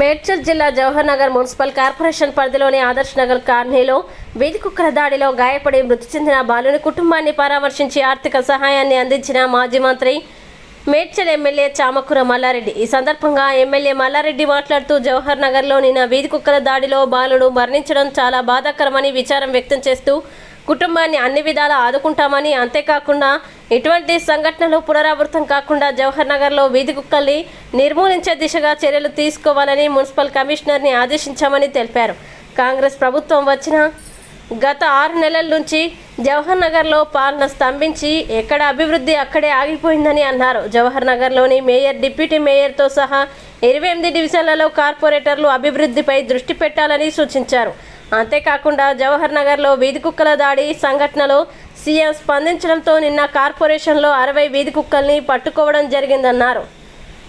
మేడ్చల్ జిల్లా Jawahar Nagar municipal corporation పరిధిలోని ఆదర్శ్ నగర్ కాలనీలో వీధి కుక్కల దాడిలో గాయపడి మృతి చెందిన బాలుని కుటుంబాన్ని పరామర్శించి ఆర్థిక సహాయాన్ని అందించిన మాజీ మంత్రి మేడ్చల్ ఎమ్మెల్యే చామకూర మల్లారెడ్డి. ఈ సందర్భంగా ఎమ్మెల్యే మల్లారెడ్డి మాట్లాడుతూ జవహర్ నగర్లో నిన్న వీధి కుక్కల దాడిలో బాలుడు మరణించడం చాలా బాధాకరమని విచారం వ్యక్తం చేస్తూ కుటుంబాన్ని అన్ని విధాలా ఆదుకుంటామని అంతేకాకుండా ఇటువంటి సంఘటనలు పునరావృతం కాకుండా జవహర్ నగర్లో వీధి కుక్కల్ని నిర్మూలించే దిశగా చర్యలు తీసుకోవాలని మున్సిపల్ కమిషనర్ని ఆదేశించామని తెలిపారు. కాంగ్రెస్ ప్రభుత్వం వచ్చిన గత ఆరు నెలల నుంచి జవహర్ నగర్లో పాలన స్తంభించి ఎక్కడ అభివృద్ధి అక్కడే ఆగిపోయిందని అన్నారు. జవహర్ నగర్లోని మేయర్ డిప్యూటీ మేయర్తో సహా ఇరవై ఎనిమిది డివిజన్లలో కార్పొరేటర్లు అభివృద్ధిపై దృష్టి పెట్టాలని సూచించారు. అంతేకాకుండా జవహర్ నగర్లో వీధి కుక్కల దాడి సంఘటనలో సీఎం స్పందించడంతో నిన్న కార్పొరేషన్లో అరవై వీధి కుక్కల్ని పట్టుకోవడం జరిగిందన్నారు.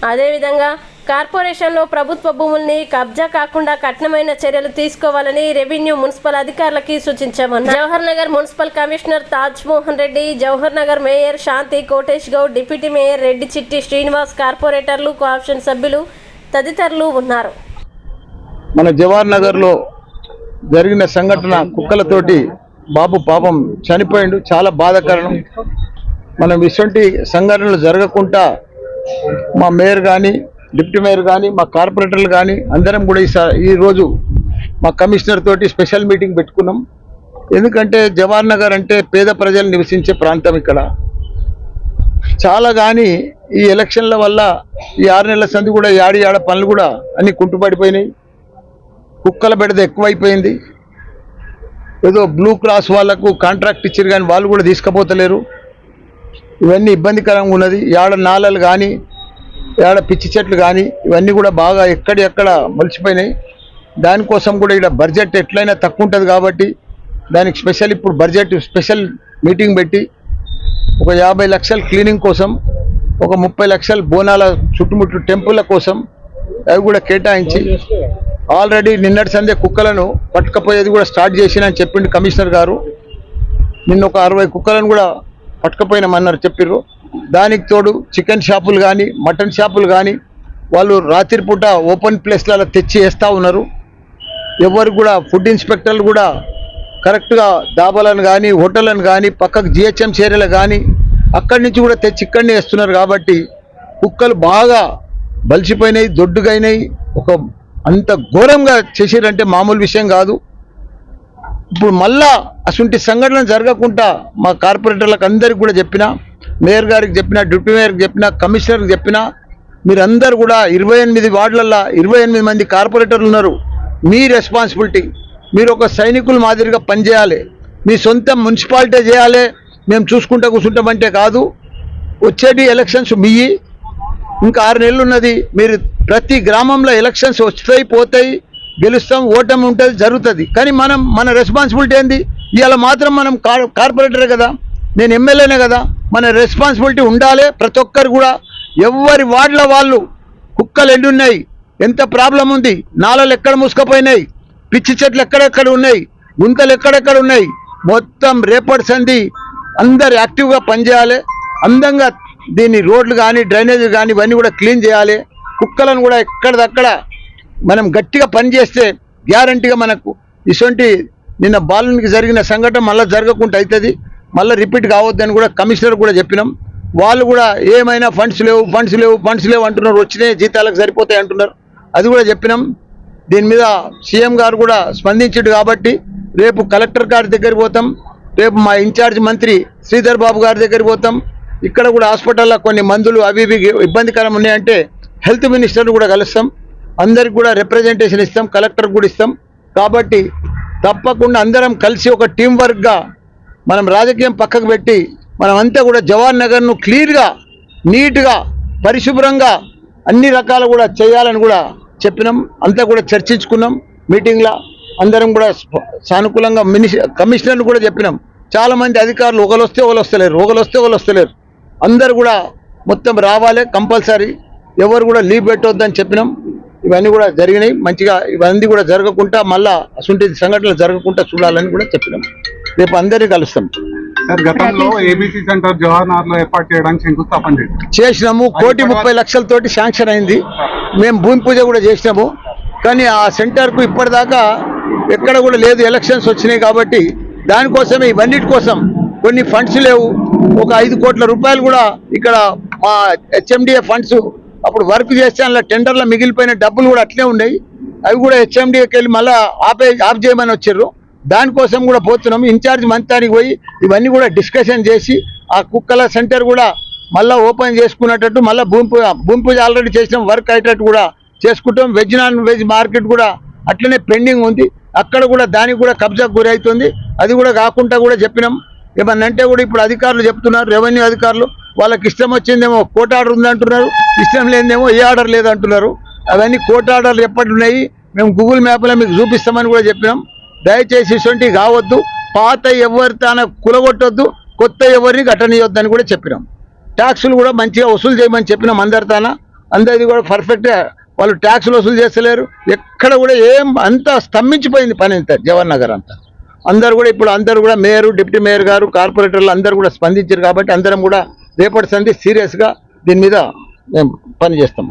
అదేవిధంగా కార్పొరేషన్లో ప్రభుత్వ భూముల్ని కబ్జా కాకుండా కఠినమైన చర్యలు తీసుకోవాలని రెవెన్యూ మున్సిపల్ అధికారులకి సూచించామన్నారు. Jawahar Nagar municipal commissioner Taj Mohan Reddy Jawahar Nagar mayor Shanti Kotesh Goud deputy mayor Reddy Chitti Srinivas కార్పొరేటర్లు కోఆప్షన్ సభ్యులు తదితరులు ఉన్నారు. మన జవహర్ నగర్లో జరిగిన సంఘటన కుక్కలతోటి బాబు పాపం చనిపోయిండు. చాలా బాధాకరణం. మనం ఇటువంటి సంఘటనలు జరగకుండా మా మేయర్ కానీ డిప్యూటీ మేయర్ కానీ మా కార్పొరేటర్లు కానీ అందరం కూడా ఈ స- ఈ రోజు మా కమిషనర్ తోటి స్పెషల్ మీటింగ్ పెట్టుకున్నాం. ఎందుకంటే జవహర్ నగర్ అంటే పేద ప్రజలు నివసించే ప్రాంతం ఇక్కడ. చాలా కానీ ఈ ఎలక్షన్ల వల్ల ఈ ఆరు నెలల సంది కూడా యాడి యాడ పనులు కూడా అన్ని కుంటుపడిపోయినాయి. కుక్కల బెడద ఎక్కువైపోయింది. ఏదో బ్లూ క్రాస్ వాళ్ళకు కాంట్రాక్ట్ ఇచ్చారు కానీ వాళ్ళు కూడా తీసుకుపోతలేరు. ఇవన్నీ ఇబ్బందికరంగా ఉన్నది. ఏడ నాలలు కానీ ఏడ పిచ్చి చెట్లు కానీ ఇవన్నీ కూడా బాగా ఎక్కడెక్కడ మలిచిపోయినాయి. దానికోసం కూడా ఇక్కడ బడ్జెట్ ఎట్లయినా తక్కువ ఉంటుంది కాబట్టి దానికి స్పెషల్ ఇప్పుడు బడ్జెట్ స్పెషల్ మీటింగ్ పెట్టి ఒక యాభై లక్షల క్లీనింగ్ కోసం ఒక ముప్పై లక్షల బోనాల చుట్టుముట్టు టెంపుల్ల కోసం అవి కూడా కేటాయించి ఆల్రెడీ నిన్నటి సందే కుక్కలను పట్టుకపోయేది కూడా స్టార్ట్ చేసినని చెప్పిండు కమిషనర్ గారు. నిన్న ఒక అరవై కుక్కలను కూడా పట్టుకపోయినామన్నారు చెప్పిర్రు. దానికి తోడు చికెన్ షాపులు కానీ మటన్ షాపులు కానీ వాళ్ళు రాత్రిపూట ఓపెన్ ప్లేస్లలో తెచ్చి వేస్తూ ఉన్నారు. ఎవరు కూడా ఫుడ్ ఇన్స్పెక్టర్లు కూడా కరెక్ట్గా దాబాలను కానీ హోటళ్ళను కానీ పక్కకు జిహెచ్ఎం చర్యలు కానీ అక్కడి నుంచి కూడా తెచ్చి ఇక్కడనే వేస్తున్నారు కాబట్టి కుక్కలు బాగా బలిసిపోయినాయి దొడ్డుగైనాయి. ఒక అంత ఘోరంగా చేసిరంటే మామూలు విషయం కాదు. ఇప్పుడు మళ్ళా అటువంటి సంఘటన జరగకుండా మా కార్పొరేటర్లకు అందరికి కూడా చెప్పిన మేయర్ గారికి చెప్పిన డిప్యూటీ మేయర్కి చెప్పిన కమిషనర్కి చెప్పిన మీరందరూ కూడా ఇరవై ఎనిమిది వార్డులల్లో ఇరవై ఎనిమిది మంది కార్పొరేటర్లు ఉన్నారు. మీ రెస్పాన్సిబిలిటీ మీరు ఒక సైనికుల మాదిరిగా పనిచేయాలి. మీ సొంత మున్సిపాలిటీ చేయాలి. మేము చూసుకుంటా కూర్చుంటామంటే కాదు. వచ్చేటి ఎలక్షన్స్ మీయి. ఇంకా ఆరు నెలలు ఉన్నది. మీరు ప్రతి గ్రామంలో ఎలక్షన్స్ వస్తాయి పోతాయి గెలుస్తాం ఓటమి ఉంటుంది జరుగుతుంది. కానీ మనం మన రెస్పాన్సిబిలిటీ ఏంది? ఇవాళ మాత్రం మనం కార్ కార్పొరేటరే కదా? నేను ఎమ్మెల్యేనే కదా? మన రెస్పాన్సిబిలిటీ ఉండాలి. ప్రతి ఒక్కరు కూడా ఎవరి వార్డుల వాళ్ళు కుక్కలు ఎన్ని ఉన్నాయి ఎంత ప్రాబ్లం ఉంది? నాలలు ఎక్కడ మూసుకుపోయినాయి? పిచ్చి చెట్లు ఎక్కడెక్కడ ఉన్నాయి? గుంతలు ఎక్కడెక్కడ ఉన్నాయి? మొత్తం రేపటి సంధి అందరు యాక్టివ్గా పనిచేయాలి. అందంగా దీన్ని రోడ్లు కానీ డ్రైనేజీలు కానీ ఇవన్నీ కూడా క్లీన్ చేయాలి. కుక్కలను కూడా ఎక్కడిదక్కడ మనం గట్టిగా పనిచేస్తే గ్యారంటీగా మనకు ఇటువంటి నిన్న బాలునికి జరిగిన సంఘటన మళ్ళీ జరగకుండా అవుతుంది మళ్ళీ రిపీట్ కావద్దని కూడా కమిషనర్ కూడా చెప్పినాం. వాళ్ళు కూడా ఏమైనా ఫండ్స్ లేవు ఫండ్స్ లేవు ఫండ్స్ లేవు అంటున్నారు. వచ్చినాయి జీతాలకు సరిపోతాయి అంటున్నారు. అది కూడా చెప్పినాం. దీని మీద సీఎం గారు కూడా స్పందించాడు కాబట్టి రేపు కలెక్టర్ గారి దగ్గరికి పోతాం. రేపు మా ఇన్ఛార్జ్ మంత్రి శ్రీధర్ బాబు గారి దగ్గరికి పోతాం. ఇక్కడ కూడా హాస్పిటల్లో కొన్ని మందులు అవి ఇవి ఇబ్బందికరం ఉన్నాయంటే హెల్త్ మినిస్టర్ని కూడా కలుస్తాం. అందరికి కూడా రిప్రజెంటేషన్ ఇస్తాం కలెక్టర్ కూడా ఇస్తాం. కాబట్టి తప్పకుండా అందరం కలిసి ఒక టీం వర్క్గా మనం రాజకీయం పక్కకు పెట్టి మనం అంతా కూడా జవహర్ నగర్ను క్లియర్గా నీట్గా పరిశుభ్రంగా అన్ని రకాలు కూడా చేయాలని కూడా చెప్పినాం. అంతా కూడా చర్చించుకున్నాం మీటింగ్లో. అందరం కూడా సానుకూలంగా మినిష కమిషనర్లు కూడా చెప్పినాం. చాలామంది అధికారులు ఒకరు వస్తే ఒకరు వస్తలేరు ఒకరు వస్తే ఒకరు వస్తలేరు. అందరు కూడా మొత్తం రావాలి కంపల్సరీ. ఎవరు కూడా లీవ్ పెట్టొద్దని చెప్పినాం. ఇవన్నీ కూడా జరిగినాయి. మంచిగా ఇవన్నీ కూడా జరగకుండా మళ్ళా అసంటి సంఘటనలు జరగకుండా చూడాలని కూడా చెప్పినాం. రేపు అందరినీ కలుస్తాం. సార్ గతంలో ఏబీసీ సెంటర్ జవహర్ నగర్లో ఏర్పాటు చేయడానికి శంకుస్థాపన చేశారు. చేసినాము. కోటి ముప్పై లక్షలతోటి శాంక్షన్ అయింది. మేము భూమి పూజ కూడా చేసినాము. కానీ ఆ సెంటర్కు ఇప్పటిదాకా ఎక్కడ కూడా లేదు. ఎలక్షన్స్ వచ్చినాయి కాబట్టి దానికోసమే ఇవన్నిటి కోసం కొన్ని ఫండ్స్ లేవు. ఒక ఐదు కోట్ల రూపాయలు కూడా ఇక్కడ మా హెచ్ఎండిఏ ఫండ్స్ అప్పుడు వర్క్ చేస్తే అందులో టెండర్లో మిగిలిపోయిన డబ్బులు కూడా అట్లే ఉన్నాయి. అవి కూడా హెచ్ఎండిఏకి వెళ్ళి మళ్ళీ ఆపే ఆఫ్ చేయమని వచ్చారు. దానికోసం కూడా పోతున్నాం. ఇన్ఛార్జ్ మంత్రానికి పోయి ఇవన్నీ కూడా డిస్కషన్ చేసి ఆ కుక్కల సెంటర్ కూడా మళ్ళీ ఓపెన్ చేసుకునేటట్టు మళ్ళీ భూమి పూజ భూమి పూజ ఆల్రెడీ చేసిన. వర్క్ అయ్యేటట్టు కూడా చేసుకుంటాం. వెజ్ నాన్ వెజ్ మార్కెట్ కూడా అట్లనే పెండింగ్ ఉంది. అక్కడ కూడా దానికి కూడా కబ్జా గురి అవుతుంది అది కూడా కాకుండా కూడా చెప్పినాం. ఏమన్నా అంటే కూడా ఇప్పుడు అధికారులు చెప్తున్నారు రెవెన్యూ అధికారులు వాళ్ళకి ఇష్టం వచ్చిందేమో కోర్టు ఆర్డర్ ఉందంటున్నారు ఇష్టం లేదేమో ఏ ఆర్డర్ లేదంటున్నారు అవన్నీ కోర్టు ఆర్డర్లు ఎప్పటి ఉన్నాయి మేము గూగుల్ మ్యాప్లో మీకు చూపిస్తామని కూడా చెప్పినాం. దయచేసి ఇటువంటి కావద్దు పాత ఎవరి తన కులగొట్టొద్దు కొత్త ఎవరిని ఘటనీయొద్దని కూడా చెప్పినాం. ట్యాక్సులు కూడా మంచిగా వసూలు చేయమని చెప్పినాం అందరి తాన. అందరిది కూడా పర్ఫెక్ట్గా వాళ్ళు ట్యాక్సులు వసూలు చేస్తలేరు. ఎక్కడ కూడా ఏం అంతా స్తంభించిపోయింది పని అంతా జవహర్ నగర్ అంతా. అందరు కూడా ఇప్పుడు అందరు కూడా మేయర్ డిప్యూటీ మేయర్ గారు కార్పొరేటర్లు అందరు కూడా స్పందించారు కాబట్టి అందరం కూడా రేపటి సంధి సీరియస్గా దీని మీద మేము పని చేస్తాం.